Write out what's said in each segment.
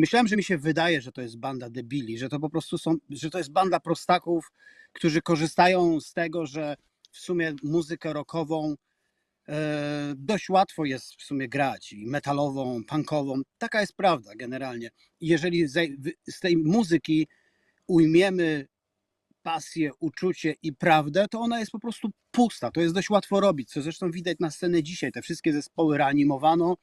Myślałem, że mi się wydaje, że to jest banda debili, że to po prostu są, że to jest banda prostaków, którzy korzystają z tego, że w sumie muzykę rockową e, dość łatwo jest w sumie grać i metalową, punkową. Taka jest prawda generalnie. Jeżeli z tej muzyki ujmiemy pasję, uczucie i prawdę, to ona jest po prostu pusta. To jest dość łatwo robić, co zresztą widać na scenie dzisiaj. Te wszystkie zespoły reanimowano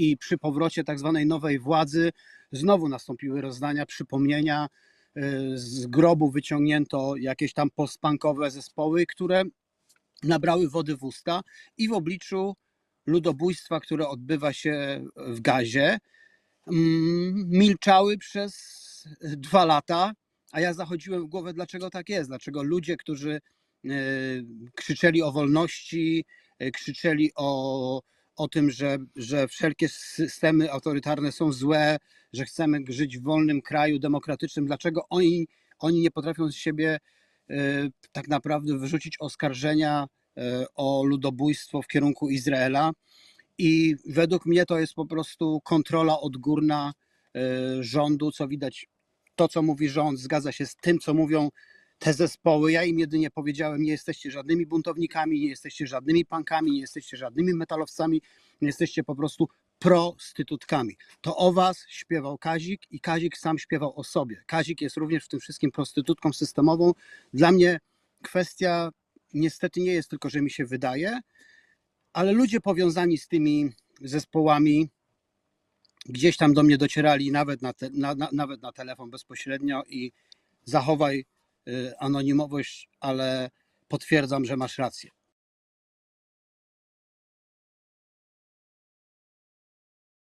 i przy powrocie tak zwanej nowej władzy znowu nastąpiły rozdania, przypomnienia. y, Z grobu wyciągnięto jakieś tam postpunkowe zespoły, które nabrały wody w usta i w obliczu ludobójstwa, które odbywa się w gazie, mm, milczały przez dwa lata, a ja zachodziłem w głowę, dlaczego tak jest, dlaczego ludzie, którzy e, krzyczeli o wolności, e, krzyczeli o, o tym, że, że wszelkie systemy autorytarne są złe, że chcemy żyć w wolnym kraju demokratycznym, dlaczego oni, oni nie potrafią z siebie e, tak naprawdę wyrzucić oskarżenia e, o ludobójstwo w kierunku Izraela. I według mnie to jest po prostu kontrola odgórna e, rządu, co widać. To, co mówi rząd, zgadza się z tym, co mówią te zespoły. Ja im jedynie powiedziałem: Nie jesteście żadnymi buntownikami, nie jesteście żadnymi punkami, nie jesteście żadnymi metalowcami, nie jesteście po prostu prostytutkami. To o was śpiewał Kazik i Kazik sam śpiewał o sobie. Kazik jest również w tym wszystkim prostytutką systemową. Dla mnie kwestia niestety nie jest tylko, że mi się wydaje, ale ludzie powiązani z tymi zespołami gdzieś tam do mnie docierali nawet na, te, na, na, nawet na telefon bezpośrednio i zachowaj anonimowość, ale potwierdzam, że masz rację.